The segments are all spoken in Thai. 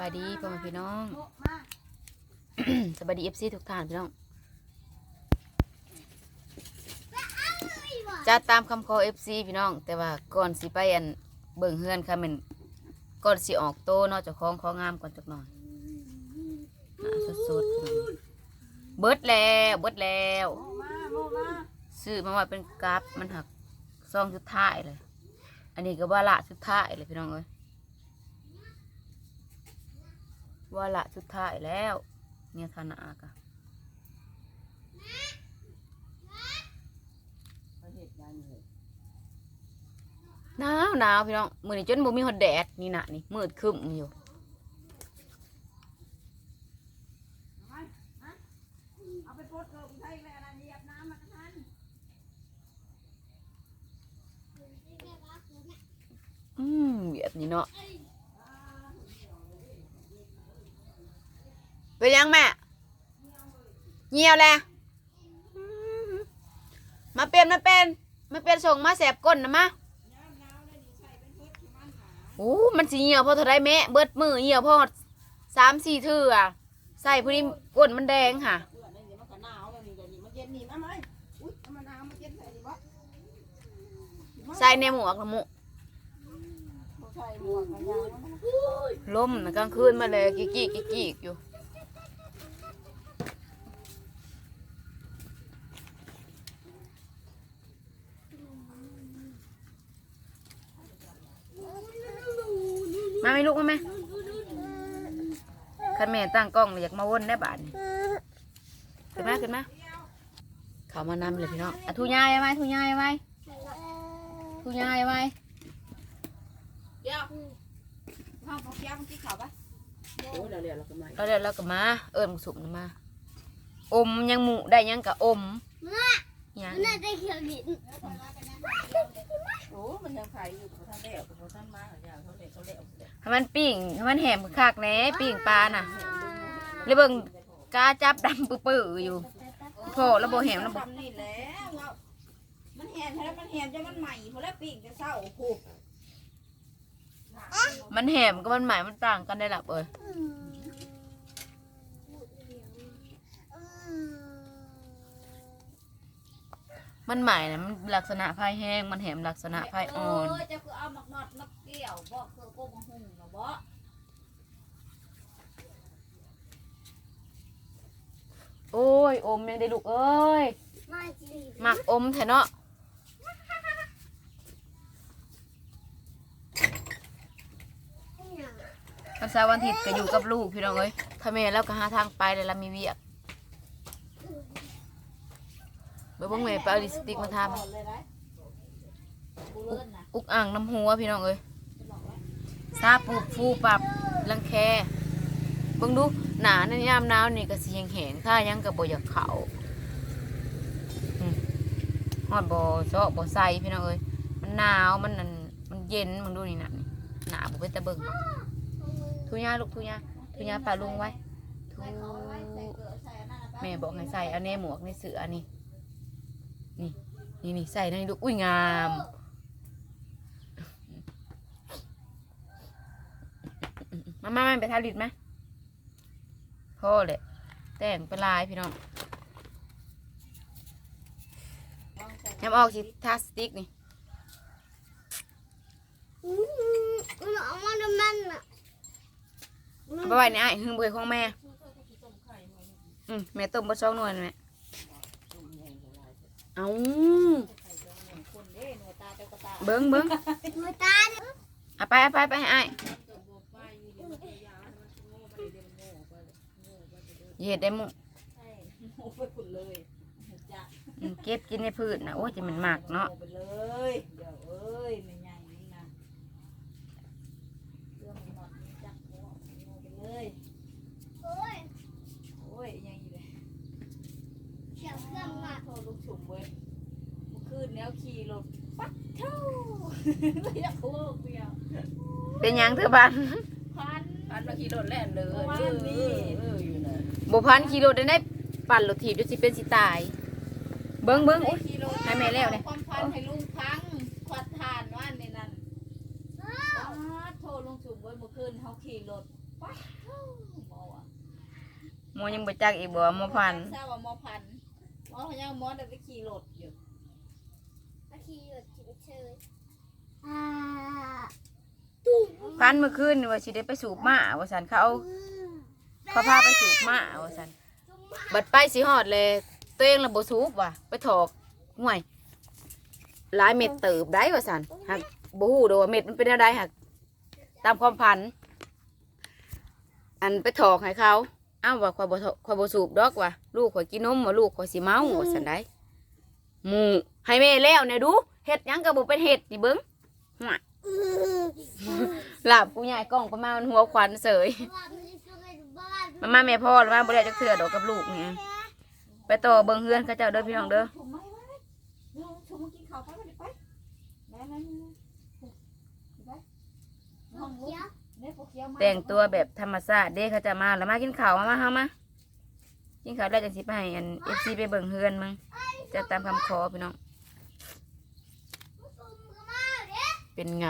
บายดีพ่อแม่พี่น้อง สบายดีเอฟซีทุกท่านพี่น้องจะตามคำขอเอฟซีพี่น้อง แต่ว่าก่อนสิไปอันเบิ่งเฮือนค่ะแมันก่อนสิออกโตเนอกจากของของามก่อนจักหน่อยหาสดๆพี่น้องเบิดแล้วเบิดแล้วมาโมมาซื้อมาว่าเป็นกราฟมันหักซองสุดท้ายเลย อันนี้ก็ว่าละสุดท้ายเลยพี่น้องเอ้ย ว่าละสุดท้ายแล้ว เนี่ยธนากะเขาเห็ดยังเลยหนาวหนาวพี่น้องมือนี้จนบ่มีฮอดแดดนี่นะนี่มืดครึ้มอยู่เอาไปปลดเกลือใส่แม่อะไรเหยียบน้ำมันทันอืมแบบนี้เนาะเป็น ยังแม่เหี่ยวแหละอืมมาเป็นมาเป็นมาเป็นส่งมาแสบก้นนะมาโอ้มันสีเหี่ยวพอเท่าไรแม่เบิดมือเหี่ยวพอสามสี่เทื่อใส่พอดีก้นมันแดงค่ะเพื่อนนี่มันก็หนาวแล้วนี่ก็นี่มันเย็นนี่มาไหมอุ้ยมันหนาวมันเย็นใส่ดิบ่ใส่ในหมวกนะหมุบ่ใส่หมวกกันยางมันลมนะกลางคืนมาเลยกิกกิกกิกกิกอยู่ มาไหมลูกมาไหมคันแม่ตั้งกล้องเลยอยากมาวนได้บาทนี่ขึ้นมาขึ้นมาเขามานำเลยพี่น้องอะทุยายไหมทุยายไหมทุยายไหมเดี๋ยวห้องปอกยามันกินข้าวปะโอ้ยเดี๋ยวเดี๋ยวเราก็มาเราเดี๋ยวเราก็มา เอิญสุกนะมา อมยังหมูได้ยังกะอม ยังน่าจะเขียวดินโอ้มันยังไข่อยู่เขาท่านเลี้ยวเขาท่านมาอย่างเขาเลี้ยวเขาเลี้ยวให้มันปิ้งให้มันแหมคักๆแหน่ปิ้งปลาน่ะแล้วเบิ่งกาจับดำปื้อๆอยู่โผล่แล้วโบแหมแล้วโบทำนี่แหล้วว่ามันแหนแล้วมันแหนจนมันใหม่พอแล้วปีกจะเศร้าผูกมันแหมก็มันหมายมันต่างกันได้หลับเอ้ย มันหมายนะมันลักษณะพายแห้งมันแหมลักษณะพายอ่อนเจะคือเอาหมักนอดมักเกี่ยวบ่คือโกงหุ่งเนาะบ่โอ้ยอมยังได้ลูกเอ้ยมาจีหมักอมแท้เนาะวันเสาร์วันอาทิตย์ก็อยู่กับลูกพี่น้องเอ้ยถ้าแม่แล้วก็หาทางไปเลยละมีเวียก เบิ่งเบิ่งแม่ไปเอาลิปสติกมาทาเลยได้กูเลื่อนนะอุกอ่างน้ำหัวพี่น้องเอ้ยซาปูฟูปรับรังแคเบิ่งดูหนาในยามหนาวนี่ก็สิแห้งๆถ้ายังก็บ่อยากเข้าอืมฮอดบ่เซาะบ่ใส่พี่น้องเอ้ยมันหนาวมันนั่นมันเย็นมึงดูนี่น่ะนี่หนาบ่เป็นตะเบิ่งทุยาลูกทุยาทุยาป่าลุงไว้ทุใส่เขาไว้ใส่เกลือใส่อันนั่นน่ะไปแม่บอกให้ใส่เอาแน่หมวกในเสือนี่นี่ นี่นี่ใส่ในลูกอุ้ยงามมามามาไปทาลิดไหมพ่อเลยแต่งเป็นลายพี่น้องยำออกสิทาสติกนี่อืมมันออกมาดูมันอะเอาไปไว้ในไอ้ายหึงเบยของแม่ อืมแม่ต้มบะซองหน่วยนั่นแหละ เอาเบิ้งเบิ้งหัวตาเนี่ยเอาไปเอาไปไปไอ้เหยียดได้มุเก็บกินในพืชนะโอ้ยจะมันหมักเนาะเลยเดี๋ยวเอ้ยไม่ใหญ่นี่นะเรื่องมันนอนจักหัวไปเลย โอ้ย โอ้ยยังอยู่เลย เขียวเครื่องอะโทรลูกฉุมเว้ยเมื่อคืนแล้วขี่รถปัดเท่าไม่อยากโค้งเดียวเป็นหยังเธอบ้านพันพันมาขี่รถแล่นเลยประมาณนี้เอออยู่นะบพันขี่รถได้ได้ปั่นรถถีบด้วยสิเป็นสิตาย เบิ้งเบิ้งอุ้ยขี่รถให้แม่แล้วเนี่ย ความพันให้ลุงพังควัดทานว่าในนั้นปัดโทรลุงฉุมเว้ยเมื่อคืนเขาขี่รถปั๊ดเท่าหมออะหมอยังบ่จักอีกบ่ว่าหมอพันธุ์ทราบว่าหมอพันธุ์ หมอพยังหมอได้ไปขี่รถอยู่อาคีหยุดกินเชยอ่าพันเมื่อคืนนี่ว่าสิได้ไปสูบหมาว่าซั่นเขาเอาเขาพาไปสูบหมาว่าซั่นบัดไปสิฮอดเลยตัวเองละบ่สูบว่ะไปถอกห่วยหลายเม็ดเติบได้ว่าซั่นหักบ่ฮู้ดอกว่าเม็ดมันเป็นอะไรหักตามความพันธุ์อันไปถอกให้เขา อ้าวว่าข่อยบ่ถอกข่อยบ่สูบดอกว่ะลูกข่อยกินนมว่าลูกข่อยสิเมาว่าซั่นได้หมู่ให้แม่แล้วเนี่ยดูเฮ็ดหยังก็บ่เป็นเฮ็ดนี่เบิ่งห่วยหลับกูใหญ่กล้องประมาณหัวควันเสยบ้านมันจะเป็นบ้านมามาแม่พ่อหรือมาบ่ได้จักเทื่อดอกกับลูกเนี่ยไปต่อเบิ่งเฮือนเขาเจ้าเด้อพี่น้องเด้อถุง ไม้ไว้เดี๋ยวถุงมากินข้าวไปไปไปแม่แม่ไปห้องลูกเขียวเด็กพวกเขียวมาแต่งตัวแบบธรรมชาติเด้เขาจะมาแล้วมากินข้าวมามาเฮามากินข้าวแล้วจังสิไปให้อัน FC ไปเบิ่งเฮือนมึงจะตามคำขอพี่น้องมันสุ่มก็มาเด้เป็นไง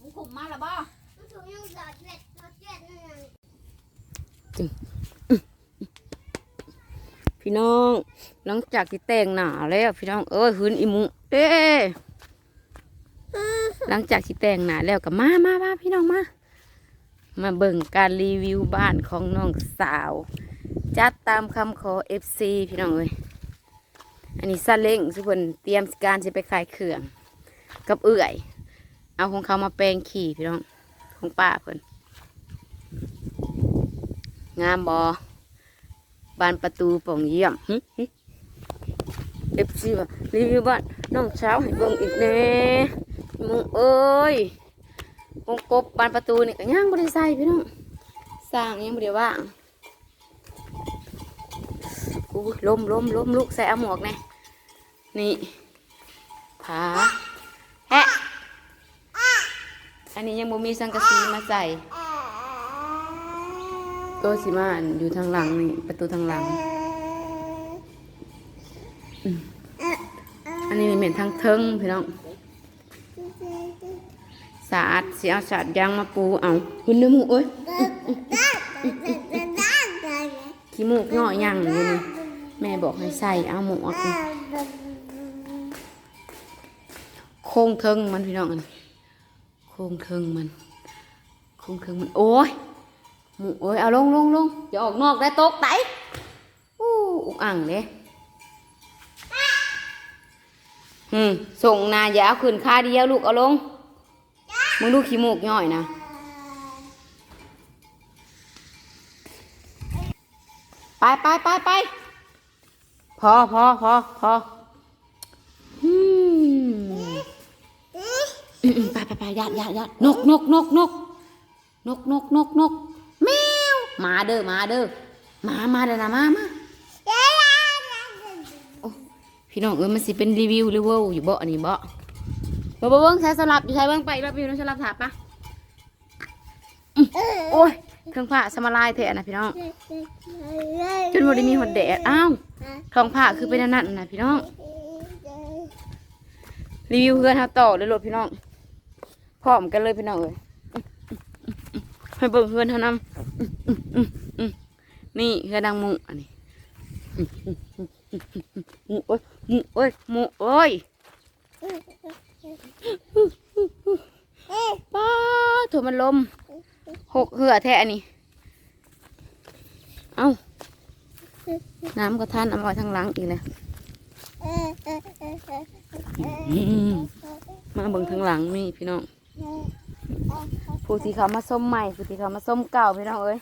มึงขุมมาแล้วบ่มันสุ่มยังสอดเล็ดสอดเล็ดนั่นน่ะพี่น้องหลังจากที่แต่งหน้าแล้วพี่น้องเอ้ยหืนอีหมุเด้หลังจากที่แต่งหน้าแล้วก็มามามาพี่น้องมา มาเบิ่งการรีวิวบ้านของน้องสาว จัดตามคำขอ FC พี่น้องเอ้ยอันนี้ซาเล้งสุพนเตรียมการจะไปขายเครื่องกับเอื่อย เอาของเขามาแปลงขี่พี่น้องของป้าเพิ่นงามบอบานประตูป่องเยี่ยมเอฟซีว่ารีวิวบ้านน้องสาวให้เบิ่งอีกแน่มุงเอ้ย วงกบบานประตูนี่ก็ย่างบริใส่พี่น้องสร้างยังบริว่างอู้ล้มล้มล้มลูกใส่เอาหมวกแน่นี่ผาแฮะอันนี้ยังบ่มีสังกะสีมาใส่ตัวสิมาอันอยู่ทางหลังนี่ประตูทางหลัง อันนี้เหม็นทางเทิงพี่น้อง สาดสีเอาสาดยางมาปูเอาคุณน้ำมูเอ้ยขี้มูกย่อยยังอยู่นี่แม่บอกให้ใส่เอาหมวกนี่โค้งเทิงมันพี่น้องอันโค้งเทิงมันโค้งเทิงมันโอ้ยหมูเอ้ยเอาลงลงลงอย่าออกนอกได้ตกไตอู้อุกอ่างเลยอืมส่งนาอย่าเอาขึ้นค่าเดียวลูกเอาลง มึงดูขี้มูกย่อยนะ ไปไปไปไปพอพอพอพออืมอืมอืมไปไปไปยัดยัดยัดนกนกนกนกนกนกนกนกแมวมาเด้อมาเด้อมามาเด้อนะมามาโอ้พี่น้องเอ้ยมันสิเป็นรีวิวรีวิวอยู่บ่อันนี้บ่ บ่บ่เบิ่งใช้สลับอยู่ใช้เบิ่งไปแล้วพี่น้องสลับถาปะอื้อโอ้ยเครื่องผ้าสมาลายแท้นะพี่น้องจนบ่ได้มีหดแดดอ้าวท้องผ้าคือเป็นอันนั่นนะพี่น้อง รีวิวเพื่อนเฮาต่อเลยโลดพี่น้องพร้อมกันเลยพี่น้องเอ้ยให้เบิ่งเพื่อนเท่านำนี่เฮือดังหมุอันนี้หมุเอ้ยหมุเอ้ยหมุเอ้ย ป้าถั่วมันลม หกเหือแท้อันนี้เอาน้ำก็ท่านเอาไว้ทางหลังอีกแล้วมาเบิ่งทางหลังนี่พี่น้อง ผู้ที่เขามาส้มใหม่ ผู้ที่เขามาส้มเก่าพี่น้องเอ้ย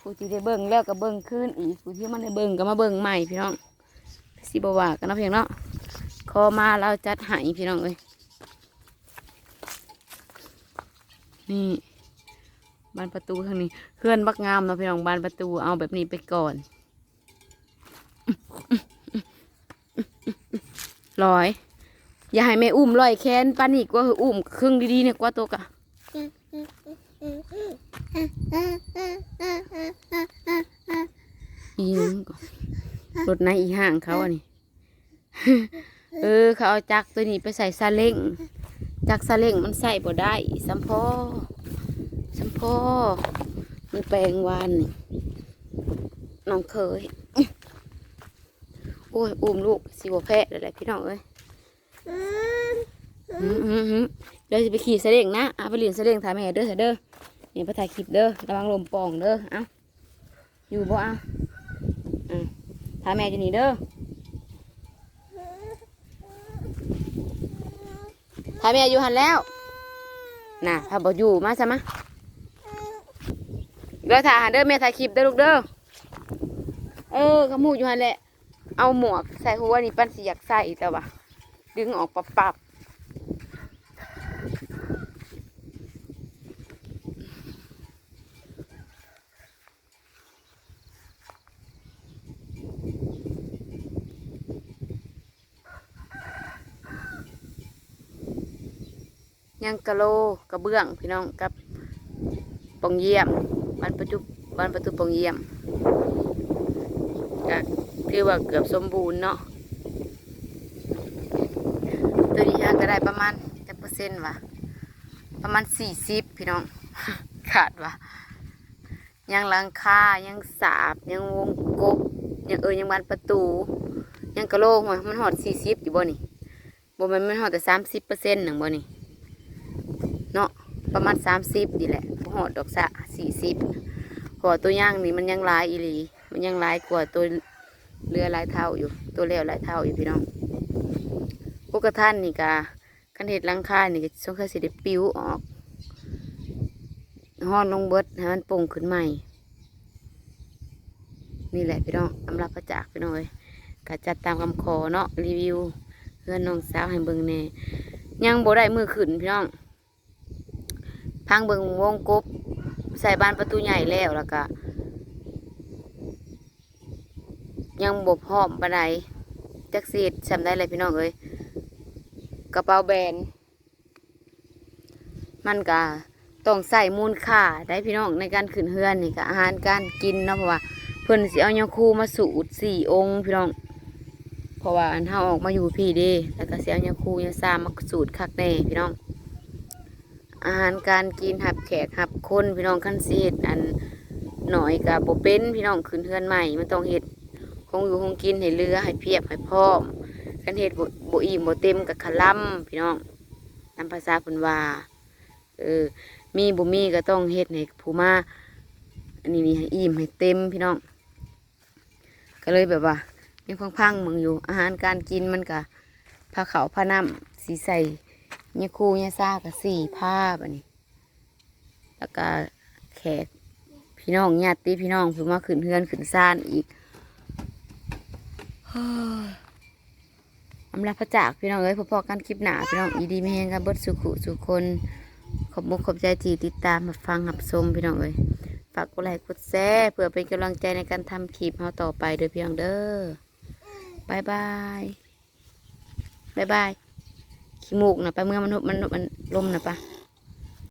ผู้ที่ได้เบิ่งแล้วก็เบิ่งขึ้นอีก ผู้ที่มันได้เบิ่งก็มาเบิ่งใหม่พี่น้องสิบว่ากันนะเพียงเนาะคอมาเราจัดหายพี่น้องเอ้ย นี่บานประตูทางนี้เพื่อนบักงามเนาะพี่น้องบานประตูเอาแบบนี้ไปก่อนลอย อย่าให้แม่อุ้มลอยแค้นปานอีกว่าอุ้มครึ่งดีๆเนี่ยกว่าตัวกะอีหยังก่อนรถในอีห่างเขาอันนี้ เออ เขาเอาจักรตัวนี้ไปใส่ซาเล้ง จักรซาเล้งมันใส่บ่ได้สัมพอสัมพอมันแปลงวานน้องเคยโอ้ยอุ้มลูกสิบแพะอะไรพี่น้องเอ้ยเดี๋ยวจะไปขี่เสด็งนะเอาไปเรียนเสด็งถ่ายแม่เด้อเด้อเนี่ยไปถ่ายคลิปเด้อระวังลมปองเด้อเอ้าอยู่บ่เอ้าถ่ายแม่จะหนีเด้อ ถ่ายแม่อยู่หันแล้วน่ะถ้าบ่อยู่มาซะมเด้อถ่ายหันเด้อแม่ถ่ายคลิปเด้อลูกเด้อเออกระมูอยู่หันแหละเอาหมวกใส่หัวนี่ปั้นสิอยากใส่แต่ว่าดึงออกปับปับ ยังกะโลกระเบื้องพี่น้องกับปองเยี่ยมบ้านประจุบ้านประตูปองเยี่ยมก็คือว่าเกือบสมบูรณ์เนาะตัวนี้ก็ได้ประมาณจะเปอร์เซ็นต์วะประมาณสี่สิบพี่น้องขาดวะยังลังคายังสาบ ยังวงกบ ยังเออยังบานประตู ยังกระโลกหัวมันหอดสี่สิบอยู่บ่นี่บ่มันมันหอดแต่สามสิบเปอร์เซ็นต์หนึ่งบ่นี่ เนาะประมาณสามสิบดีแหละหอดดอกสะสี่สิบพอตัวย่างนี่มันยังลายอีหลี มันยังลายกว่าตัวเรือลายเท่าอยู่ ตัวเลี้ยวหลายเท่าอยู่พี่น้องพวกกระท่านนี่กะคันเห็ดลังคานี่ก็สงสัยสิได้ปิ้วออกห้อนลงเบิดให้มันโป่งขึ้นใหม่ นี่แหละพี่น้องอำลาพระจากพี่น้องเอ้ยก็จัดตามคำขอเนาะรีวิวเพื่อนน้องสาวให้เบิ่งแน่ยังโบได้มือขึ้นพี่น้อง พังเบิงวงกบใส่บานประตูใหญ่แล้วแล้วก็ยังบ่พร้อมปานใดจักซีดจำได้เลยพี่น้องเอ้ยกระเป๋าแบรนมันก็ต้องใส่มูลค่าได้พี่น้องในการขึ้นเฮือนนี่ก็อาหารการกินเนาะเพราะว่าเพิ่นสิเอายาคูมาสูตรสี่องค์พี่น้องเพราะว่าอันเฮาออกมาอยู่พี่เด้แล้วก็สิเอายาคูยาซามาสูตรคักแน่พี่น้อง อาหารการกินหับแขกหับคนพี่น้องคันเฮ็ดอันหน่อยกับบ่เป็นพี่น้องขึ้นเฮือนใหม่มันต้องเฮ็ดคงอยู่คงกินให้เรือให้เพียบให้พร้อมกันเฮ็ดบ่บ่อิ่มบ่เต็มกับขล่ำพี่น้องตามภาษาพิ่นว่าเออมีบ่มีก็ต้องเฮ็ดให้ผู้มาอันนี้นี่ให้อิ่มให้เต็มพี่น้อง ก็เลยแบบว่ายังพังๆมึงอยู่อาหารการกินมันก็ผ้าขาวผ้าน้ำสีใส เนี่ยคูเนี่ยซ่ากับสีผ้าแบบนี้ แล้วก็แขกพี่น้องญาติพี่น้องเพิ่นมาขึ้นเฮือนขึ้นซ่านอีกอำลาพระจากพี่น้องเอ้ยพอๆกันคลิปหนาพี่น้องอีดีไม่แห้งกันเบิดสุขุสุคน ขอบมุกขอบใจที่ติดตามมาฟังหับชมพี่น้องเอ้ยฝากกดไลค์กดแชร์เพื่อเป็นกำลังใจในการทำคลิปเราต่อไปเด้อพี่น้องเด้อบายบายบายบาย ขี้มูกนะไปเมื่อมันมันมันลมนะปะ